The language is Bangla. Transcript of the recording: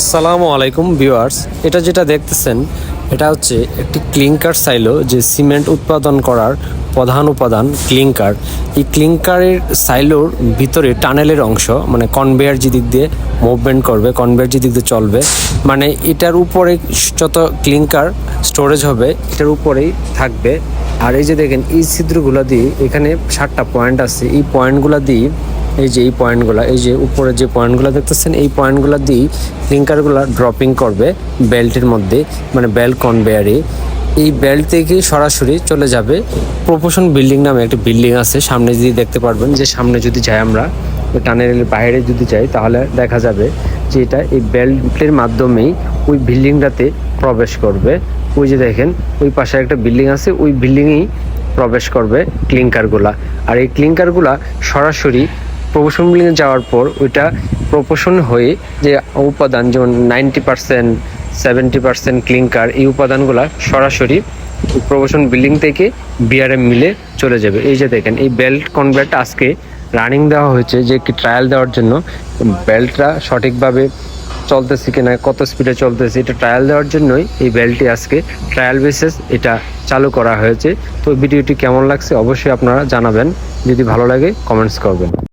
আসসালামু আলাইকুম ভিউয়ার্স। এটা যেটা দেখতেছেন, এটা হচ্ছে একটি ক্লিংকার সাইলো যে সিমেন্ট উৎপাদন করার প্রধান উপাদান ক্লিংকার। এই ক্লিংকারের সাইলোর ভিতরে টানেলের অংশ মানে কনভেয়ার যে দিক দিয়ে মুভমেন্ট করবে কনভেয়ার যে দিক দিয়ে চলবে মানে এটার উপরে যত ক্লিংকার স্টোরেজ হবে, এটার উপরেই থাকবে। আর এই যে দেখেন, এই ছিদ্রগুলো দিয়ে এখানে ষাটটা পয়েন্ট আছে। এই পয়েন্টগুলো দিয়ে এই যে এই পয়েন্টগুলো, এই যে উপরে যে পয়েন্টগুলো দেখতেছেন, এই পয়েন্টগুলো দিয়েই ক্লিঙ্কারগুলো ড্রপিং করবে বেল্টের মধ্যে মানে বেল্ট কনভেয়ারে এই বেল্ট থেকে সরাসরি চলে যাবে প্রপোশন বিল্ডিং নামে একটা বিল্ডিং আছে, সামনে যদি দেখতে পারবেন যে সামনে যদি যাই আমরা টানেলের বাইরে যদি যাই, তাহলে দেখা যাবে যে এটা এই বেল্টের মাধ্যমেই ওই বিল্ডিংটাতে প্রবেশ করবে। ওই যে দেখেন, ওই পাশে একটা বিল্ডিং আছে, ওই বিল্ডিংয়েই প্রবেশ করবে ক্লিংকারগুলা আর এই ক্লিংকারগুলা সরাসরি প্রপোশন বিল্ডিং যাওয়ার পর ওইটা প্রপোশন হয়ে যে উপাদান, যেমন ninety percent seventy percent clinker এই উপাদানগুলো সরাসরি প্রপোশন বিল্ডিং থেকে বিআরএম মিলে চলে যাবে। এই যে দেখেন, এই বেল্ট কনভার্ট আজকে রানিং দেওয়া হয়েছে যে কি ট্রায়াল দেওয়ার জন্য। বেল্টটা সঠিকভাবে চলতেছে কিনা, কত স্পিডে চলতেছে, এটা ট্রায়াল দেওয়ার জন্যই এই বেল্টটি আজকে ট্রায়াল বেসিস এটা চালু করা হয়েছে। তো ভিডিওটি কেমন লাগছে অবশ্যই আপনারা জানাবেন। যদি ভালো লাগে কমেন্টস করবেন।